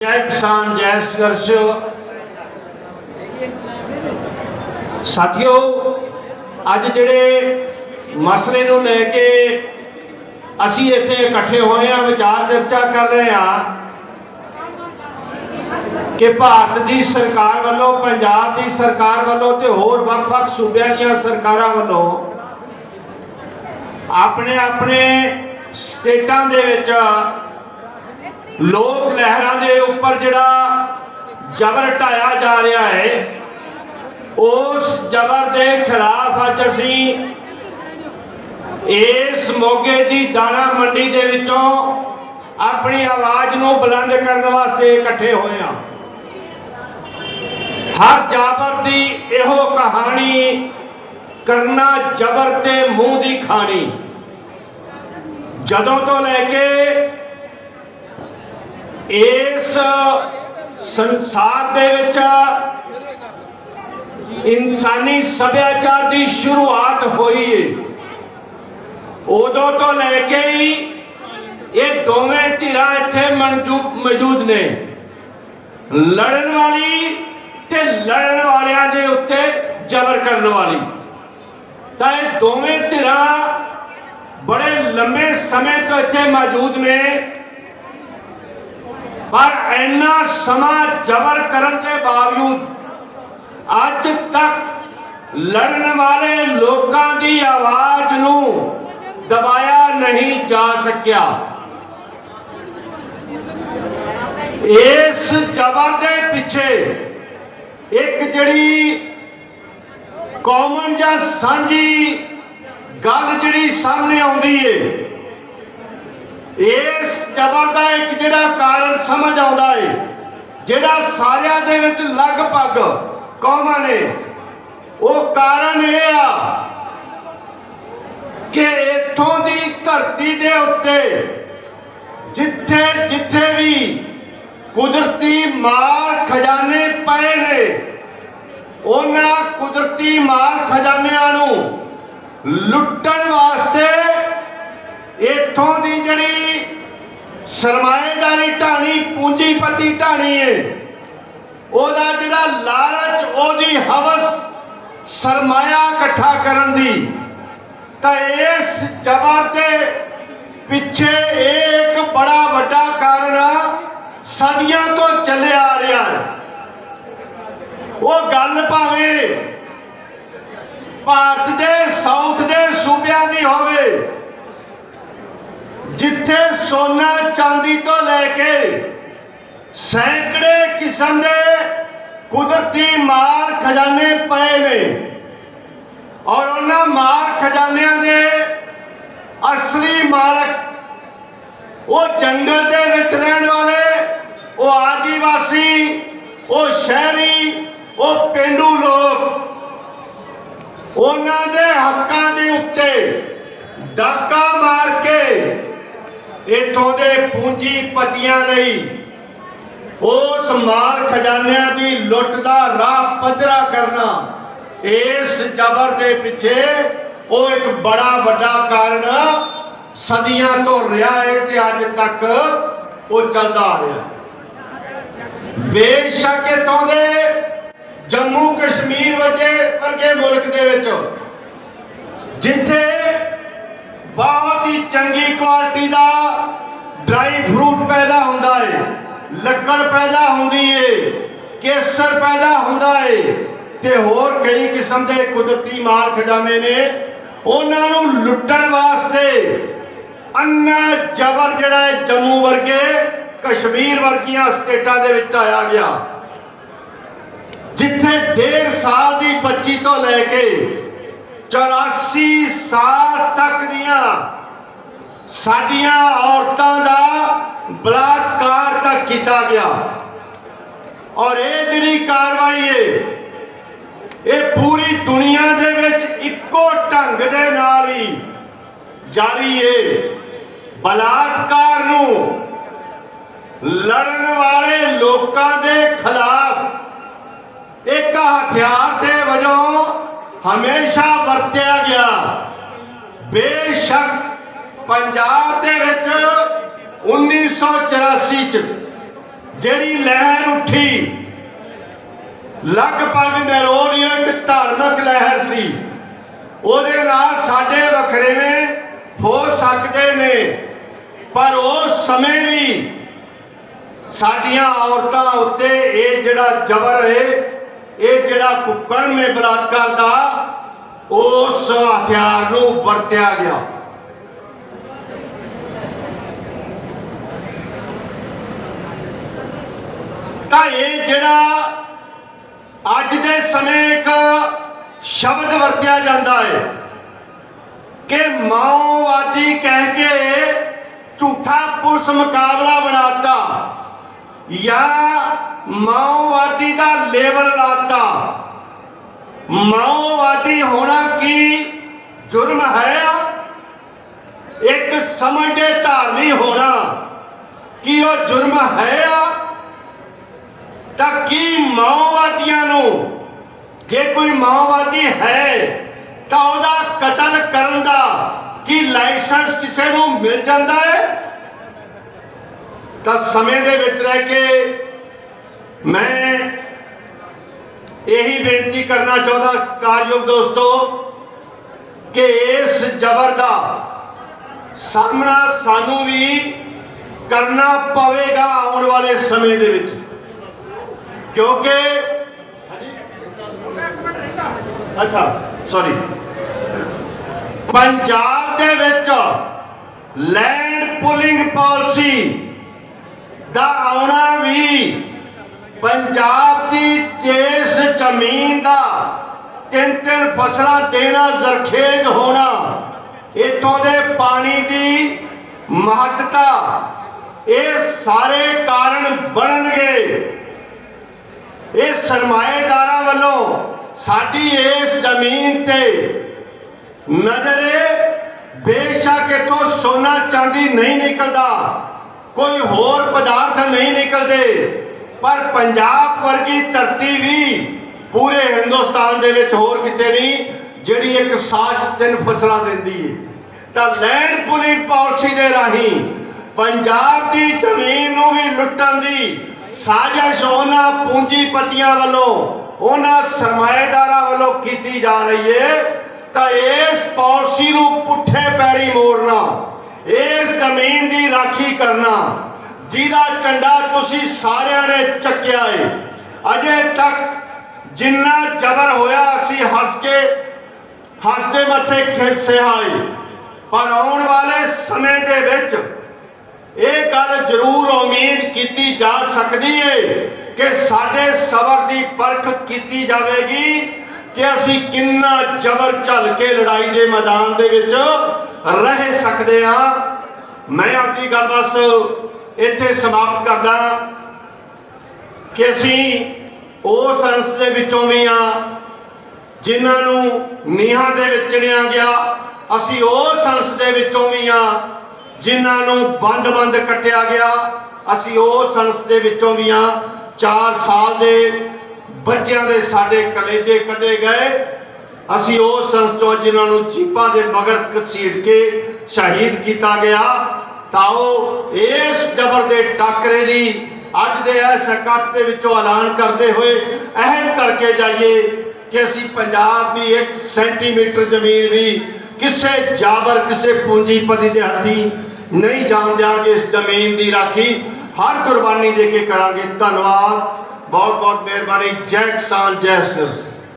ਜੈ ਕਿਸਾਨ, ਜੈ ਸੰਘਰਸ਼। ਸਾਥੀਓ, ਅੱਜ ਜਿਹੜੇ ਮਸਲੇ ਨੂੰ ਲੈ ਕੇ ਅਸੀਂ ਇੱਥੇ ਇਕੱਠੇ ਹੋਏ ਹਾਂ, ਵਿਚਾਰ ਚਰਚਾ ਕਰ ਰਹੇ ਹਾਂ ਕਿ ਭਾਰਤ ਦੀ ਸਰਕਾਰ ਵੱਲੋਂ, ਪੰਜਾਬ ਦੀ ਸਰਕਾਰ ਵੱਲੋਂ ਤੇ ਹੋਰ ਵੱਖ-ਵੱਖ ਸੂਬਿਆਂ ਦੀਆਂ ਸਰਕਾਰਾਂ ਵੱਲੋਂ ਆਪਣੇ ਆਪਣੇ ਸਟੇਟਾਂ ਦੇ ਵਿੱਚ ਲੋਕ ਲਹਿਰਾਂ ਦੇ ਉੱਪਰ ਜਿਹੜਾ ਜ਼ਬਰ ਢਾਇਆ ਜਾ ਰਿਹਾ ਹੈ, ਉਸ ਜ਼ਬਰ ਦੇ ਖਿਲਾਫ ਅੱਜ ਅਸੀਂ ਇਸ ਮੋਗੇ ਦੀ ਦਾਣਾ ਮੰਡੀ ਦੇ ਵਿੱਚੋਂ ਆਪਣੀ ਆਵਾਜ਼ ਨੂੰ ਬੁਲੰਦ ਕਰਨ ਵਾਸਤੇ ਇਕੱਠੇ ਹੋਏ ਹਾਂ। ਹਰ ਜਾਬਰ ਦੀ ਇਹੋ ਕਹਾਣੀ, ਕਰਨਾ ਜ਼ਬਰ ਤੇ ਮੂੰਹ ਦੀ ਖਾਣੀ। ਜਦੋਂ ਤੋਂ ਲੈ ਕੇ ਇਸ ਸੰਸਾਰ ਦੇ ਵਿੱਚ ਇਨਸਾਨੀ ਸੱਭਿਆਚਾਰ ਦੀ ਸ਼ੁਰੂਆਤ ਹੋਈ ਹੈ ਉਦੋਂ ਤੋਂ ਲੈ ਕੇ ਹੀ ਇਹ ਦੋਵੇਂ ਧਿਰਾਂ ਇੱਥੇ ਮਨਜੂ- ਮੌਜੂਦ ਨੇ। ਲੜਨ ਵਾਲੀ ਤੇ ਲੜਨ ਵਾਲਿਆਂ ਦੇ ਉੱਤੇ ਜ਼ਬਰ ਕਰਨ ਵਾਲੀ। ਤਾਂ ਇਹ ਦੋਵੇਂ ਧਿਰਾਂ ਬੜੇ ਲੰਮੇ ਸਮੇਂ ਤੋਂ ਇੱਥੇ ਮੌਜੂਦ ਨੇ। ਪਰ ਇੰਨਾ ਸਮਾਂ ਜ਼ਬਰ ਕਰਨ ਦੇ ਬਾਵਜੂਦ ਅੱਜ ਤੱਕ ਲੜਨ ਵਾਲੇ ਲੋਕਾਂ ਦੀ ਆਵਾਜ਼ ਨੂੰ ਦਬਾਇਆ ਨਹੀਂ ਜਾ ਸਕਿਆ। ਇਸ ਜ਼ਬਰ ਦੇ ਪਿੱਛੇ ਇੱਕ ਜਿਹੜੀ ਕਾਮਨ ਜਾਂ ਸਾਂਝੀ ਗੱਲ ਜਿਹੜੀ ਸਾਹਮਣੇ ਆਉਂਦੀ ਏ ਇਸ ਜ਼ਬਰ ਦਾ ਇੱਕ ਜਿਹੜਾ ਕਾਰਨ ਸਮਝ ਆਉਂਦਾ ਏ, ਜਿਹੜਾ ਸਾਰਿਆਂ ਦੇ ਵਿੱਚ ਲਗਭਗ ਕਾਮਨ ਨੇ, ਉਹ ਕਾਰਨ ਇਹ ਆ ਕਿ ਇੱਥੋਂ ਦੀ ਧਰਤੀ ਦੇ ਉੱਤੇ ਜਿੱਥੇ ਜਿੱਥੇ ਵੀ ਕੁਦਰਤੀ ਮਾਲ ਖਜ਼ਾਨੇ ਪਏ ਨੇ, ਉਹਨਾਂ ਕੁਦਰਤੀ ਮਾਲ ਖਜ਼ਾਨਿਆਂ ਨੂੰ ਲੁੱਟਣ ਵਾਸਤੇ ਇੱਥੋਂ ਦੀ ਜਿਹੜੀ ਸਰਮਾਏਦਾਰੀ ਢਾਣੀ, ਪੂੰਜੀਪਤੀ ਢਾਣੀ ਹੈ ਉਹਦਾ ਜਿਹੜਾ ਲਾਲਚ, ਉਹਦੀ ਹਵਸ ਸਰਮਾਇਆ ਇਕੱਠਾ ਕਰਨ ਦੀ, ਤਾਂ ਇਸ ਜ਼ਬਰ ਦੇ ਪਿੱਛੇ ਇਹ ਇੱਕ ਬੜਾ ਵੱਡਾ ਕਾਰਨ ਸਦੀਆਂ ਤੋਂ ਚੱਲਿਆ ਆ ਰਿਹਾ ਉਹ ਗੱਲ ਭਾਵੇਂ ਭਾਰਤ ਦੇ ਸਾਊਥ ਦੇ ਸੂਬਿਆਂ ਦੀ ਹੋਵੇ ਜਿੱਥੇ ਸੋਨਾ ਚਾਂਦੀ ਤੋਂ ਲੈ ਕੇ ਸੈਂਕੜੇ ਕਿਸਮ ਦੇ ਕੁਦਰਤੀ ਮਾਲ ਖਜ਼ਾਨੇ ਪਏ ਨੇ। ਔਰ ਉਹਨਾਂ ਮਾਲ ਖਜ਼ਾਨਿਆਂ ਦੇ ਅਸਲੀ ਮਾਲਕ, ਉਹ ਜੰਗਲ ਦੇ ਵਿੱਚ ਰਹਿਣ ਵਾਲੇ, ਉਹ ਆਦੀਵਾਸੀ, ਉਹ ਸ਼ਹਿਰੀ, ਉਹ ਪਿੰਡੂ ਲੋਕ, ਉਹਨਾਂ ਦੇ ਹੱਕਾਂ ਦੇ ਉੱਤੇ ਡਾਕਾ ਮਾਰ ਕੇ ਇਥੋਂ ਦੇ ਪੂੰਜੀਪਤੀਆਂ ਲਈ ਉਸ ਮਾਲ ਖਜ਼ਾਨਿਆਂ ਦੀ ਲੁੱਟ ਦਾ ਰਾਹ ਪੱਧਰਾ ਕਰਨਾ। ਇਸ ਜ਼ਬਰ ਦੇ ਪਿੱਛੇ ਉਹ ਇੱਕ ਬੜਾ ਵੱਡਾ ਕਾਰਨ ਸਦੀਆਂ ਤੋਂ ਰਿਹਾ ਹੈ ਤੇ ਅੱਜ ਤੱਕ ਉਹ ਚੱਲਦਾ ਆ ਰਿਹਾ। ਬੇਸ਼ੱਕ ਇਥੋਂ ਦੇ ਜੰਮੂ ਕਸ਼ਮੀਰ ਵਰਗੇ ਵਰਗੇ ਮੁਲਕ ਦੇ ਵਿੱਚ ਜਿੱਥੇ ਬਹੁਤ ਹੀ ਚੰਗੀ ਕੁਆਲਿਟੀ ਦਾ ਡਰਾਈ ਫਰੂਟ ਪੈਦਾ ਹੁੰਦਾ ਹੈ ਲੱਕੜ ਪੈਦਾ ਹੁੰਦੀ ਏ, ਕੇਸਰ ਪੈਦਾ ਹੁੰਦਾ ਏ। ਤੇ ਹੋਰ ਕਈ ਕਿਸਮ ਦੇ ਕੁਦਰਤੀ ਮਾਲ ਖਜ਼ਾਨੇ ਨੇ। ਉਹਨਾਂ ਨੂੰ ਲੁੱਟਣ ਵਾਸਤੇ ਅੰਨਾ ਜ਼ਬਰ ਜਿਹੜਾ ਹੈ ਜੰਮੂ ਵਰਗੇ ਕਸ਼ਮੀਰ ਵਰਗੀਆਂ ਸਟੇਟਾਂ ਦੇ ਵਿੱਚ ਆਇਆ ਗਿਆ। ਜਿੱਥੇ 1.5 ਸਾਲ ਦੀ ਬੱਚੀ ਤੋਂ ਲੈ ਕੇ 84 ਸਾਲ ਤੱਕ ਦੀਆਂ ਸਾਡੀਆਂ ਔਰਤਾਂ ਦਾ ਬਲਾਤਕਾਰ ਤੱਕ ਕੀਤਾ ਗਿਆ। ਔਰ ਇਹ ਜਿਹੜੀ ਕਾਰਵਾਈ ਹੈ ਇਹ ਪੂਰੀ ਦੁਨੀਆ ਦੇ ਵਿੱਚ ਇੱਕੋ ਢੰਗ ਦੇ ਨਾਲ ਹੀ ਜਾਰੀ ਏ। ਬਲਾਤਕਾਰ ਨੂੰ ਲੜਨ ਵਾਲੇ ਲੋਕਾਂ ਦੇ ਖਿਲਾਫ ਇੱਕ ਹਥਿਆਰ ਦੇ ਵਜੋਂ ਹਮੇਸ਼ਾ ਵਰਤਿਆ ਗਿਆ। ਬੇਸ਼ੱਕ ਪੰਜਾਬ ਦੇ ਵਿੱਚ 1984 ਚ ਜਿਹੜੀ ਲਹਿਰ ਉੱਠੀ, ਲਗਭਗ ਨਰੋਲੀਓ ਇੱਕ ਧਾਰਮਿਕ ਲਹਿਰ ਸੀ। ਉਹਦੇ ਨਾਲ ਸਾਡੇ ਵਖਰੇਵੇਂ ਹੋ ਸਕਦੇ ਨੇ, ਪਰ ਉਸ ਸਮੇਂ ਵੀ ਸਾਡੀਆਂ ਔਰਤਾਂ ਉੱਤੇ ਇਹ ਜਿਹੜਾ ਜ਼ਬਰ ਹੈ ਇਹ ਜਿਹੜਾ ਕੁਕਰਮ ਹੈ ਬਲਾਤਕਾਰ ਦਾ ਉਸ ਹਥਿਆਰ ਨੂੰ ਵਰਤਿਆ ਗਿਆ। ਤਾਂ ਇਹ ਜਿਹੜਾ ਅੱਜ ਦੇ ਸਮੇਂ ਇੱਕ ਸ਼ਬਦ ਵਰਤਿਆ ਜਾਂਦਾ ਹੈ ਕਿ ਮਾਓਵਾਦੀ ਕਹਿ ਕੇ ਝੂਠਾ ਪੁਲਿਸ ਮੁਕਾਬਲਾ ਬਣਾਤਾ। ਜਾਂ ਮਾਓਵਾਦੀ ਦਾ ਲੇਬਲ ਲਾਤਾ। ਮਾਓਵਾਦੀ ਹੋਣਾ ਕੀ ਜੁਰਮ ਹੈ? ਇੱਕ ਸਮਝ ਦੇ ਧਾਰਨੀ ਹੋਣਾ ਕੀ ਉਹ ਜੁਰਮ ਹੈ ਤਾਂ ਕੀ ਮਾਓਵਾਦੀਆਂ ਨੂੰ ਜੇ ਕੋਈ ਮਾਓਵਾਦੀ ਹੈ, ਤਾਂ ਉਹਦਾ ਕਤਲ ਕਰਨ ਦਾ ਕੀ ਲਾਇਸੈਂਸ ਕਿਸੇ ਨੂੰ ਮਿਲ ਜਾਂਦਾ ਹੈ? ਤਾਂ ਸਮੇਂ ਦੇ ਵਿੱਚ ਰਹਿ ਕੇ ਮੈਂ ਇਹੀ ਬੇਨਤੀ ਕਰਨਾ ਚਾਹੁੰਦਾ ਸਤਿਕਾਰਯੋਗ ਦੋਸਤੋ ਕਿ ਇਸ ਜ਼ਬਰ ਦਾ ਸਾਹਮਣਾ ਸਾਨੂੰ ਵੀ ਕਰਨਾ ਪਵੇਗਾ ਆਉਣ ਵਾਲੇ ਸਮੇਂ ਦੇ ਵਿੱਚ। ਕਿਉਂਕਿ ਅੱਛਾ ਸੌਰੀ ਪੰਜਾਬ ਦੇ ਵਿੱਚ ਲੈਂਡ ਪੁਲਿੰਗ ਪਾਲਿਸੀ ਦਾ ਆਉਣਾ ਵੀ ਪੰਜਾਬ ਦੀ ਜਿਸ ਜ਼ਮੀਨ ਦਾ ਤਿੰਨ ਤਿੰਨ ਫਸਲਾਂ ਦੇਣਾ ਜ਼ਰਖੇਜ਼ ਹੋਣਾ, ਇਥੋਂ ਦੇ ਪਾਣੀ ਦੀ ਮਹੱਤਤਾ, ਇਹ ਸਾਰੇ ਕਾਰਨ ਬਣਨਗੇ। ਇਹ ਸਰਮਾਏਦਾਰਾਂ ਵੱਲੋਂ ਸਾਡੀ ਇਸ ਜ਼ਮੀਨ ਤੇ ਨਜ਼ਰੇ ਬੇਸ਼ੱਕ ਇਥੋਂ ਸੋਨਾ ਚਾਂਦੀ ਨਹੀਂ ਨਿਕਲਦਾ। ਕੋਈ ਹੋਰ ਪਦਾਰਥ ਨਹੀਂ ਨਿਕਲਦੇ। ਪਰ ਪੰਜਾਬ ਵਰਗੀ ਧਰਤੀ ਵੀ ਪੂਰੇ ਹਿੰਦੁਸਤਾਨ ਦੇ ਵਿੱਚ ਹੋਰ ਕਿਤੇ ਨਹੀਂ, ਜਿਹੜੀ ਇੱਕ ਸਾਜ ਤਿੰਨ ਫਸਲਾਂ ਦਿੰਦੀ ਹੈ ਤਾਂ ਲੈਂਡ ਪੁਲਿੰਗ ਪਾਲਿਸੀ ਦੇ ਰਾਹੀਂ ਪੰਜਾਬ ਦੀ ਜ਼ਮੀਨ ਨੂੰ ਵੀ ਲੁੱਟਣ ਦੀ ਸਾਜ਼ਿਸ਼ ਉਹਨਾਂ ਪੂੰਜੀਪਤੀਆਂ ਵੱਲੋਂ, ਉਹਨਾਂ ਸਰਮਾਏਦਾਰਾਂ ਵੱਲੋਂ ਕੀਤੀ ਜਾ ਰਹੀ ਹੈ ਤਾਂ ਇਸ ਪਾਲਿਸੀ ਨੂੰ ਪੁੱਠੇ ਪੈਰੀ ਮੋੜਨਾ ਇਸ ਜ਼ਮੀਨ ਦੀ ਰਾਖੀ ਕਰਨਾ, ਜਿਹਦਾ ਝੰਡਾ ਤੁਸੀਂ ਸਾਰਿਆਂ ਨੇ ਚੱਕਿਆ ਏ। ਅਜੇ ਤੱਕ ਜਿੰਨਾ ਜ਼ਬਰ ਹੋਇਆ ਅਸੀਂ ਹੱਸ ਕੇ ਹੱਸਦੇ ਮੱਥੇ ਖਿੱਸਿਆ ਏ ਪਰ ਆਉਣ ਵਾਲੇ ਸਮੇਂ ਦੇ ਵਿੱਚ ਇਹ ਗੱਲ ਜ਼ਰੂਰ ਉਮੀਦ ਕੀਤੀ ਜਾ ਸਕਦੀ ਹੈ ਕਿ ਸਾਡੇ ਸਬਰ ਦੀ ਪਰਖ ਕੀਤੀ ਜਾਵੇਗੀ ਕਿ ਅਸੀਂ ਕਿੰਨਾ ਜ਼ਬਰ ਝੱਲ ਕੇ ਲੜਾਈ ਦੇ ਮੈਦਾਨ ਦੇ ਵਿੱਚ ਰਹਿ ਸਕਦੇ ਹਾਂ ਮੈਂ ਆਪਣੀ ਗੱਲ ਬਸ ਇੱਥੇ ਸਮਾਪਤ ਕਰਦਾ ਕਿ ਅਸੀਂ ਉਸ ਅੰਸ਼ ਦੇ ਵਿੱਚੋਂ ਵੀ ਆ, ਜਿਨ੍ਹਾਂ ਨੂੰ ਨੀਹਾਂ ਦੇ ਵਿੱਚ ਚਿਣਿਆ ਗਿਆ, ਅਸੀਂ ਉਸ ਸੰਸ ਦੇ ਵਿੱਚੋਂ ਵੀ ਆ, ਜਿਨ੍ਹਾਂ ਨੂੰ ਬੰਦ-ਬੰਦ ਕੱਟਿਆ ਗਿਆ, ਅਸੀਂ ਉਸ ਸੰਸ ਦੇ ਵਿੱਚੋਂ ਵੀ ਆ। 4 ਸਾਲ ਦੇ ਬੱਚਿਆਂ ਦੇ ਸਾਡੇ ਕਲੇਜੇ ਕੱਢੇ ਗਏ। ਅਸੀਂ ਉਹ ਸੰਸ ਜਿਨ੍ਹਾਂ ਨੂੰ ਜੀਪਾਂ ਦੇ ਮਗਰ ਘਸੀਟ ਕੇ ਸ਼ਹੀਦ ਕੀਤਾ ਗਿਆ, ਤਾਂ ਉਹ ਇਸ ਜ਼ਬਰ ਦੇ ਟਾਕਰੇ ਲਈ ਅੱਜ ਦੇ ਇਸ ਇਕੱਠ ਦੇ ਵਿੱਚੋਂ ਐਲਾਨ ਕਰਦੇ ਹੋਏ ਅਹਿਮ ਕਰਕੇ ਜਾਈਏ ਕਿ ਅਸੀਂ ਪੰਜਾਬ ਦੀ 1 ਸੈਂਟੀਮੀਟਰ ਜ਼ਮੀਨ ਵੀ ਕਿਸੇ ਜਾਬਰ, ਕਿਸੇ ਪੂੰਜੀਪਤੀ ਦੇ ਹੱਥੀ ਨਹੀਂ ਜਾਣ ਦਿਆਂਗੇ ਇਸ ਜ਼ਮੀਨ ਦੀ ਰਾਖੀ ਹਰ ਕੁਰਬਾਨੀ ਦੇ ਕੇ ਕਰਾਂਗੇ। ਧੰਨਵਾਦ। ਬਹੁਤ ਬਹੁਤ ਮਿਹਰਬਾਨੀ। ਜੈ ਕਿਸਾਨ, ਜੈ ਸਿਰ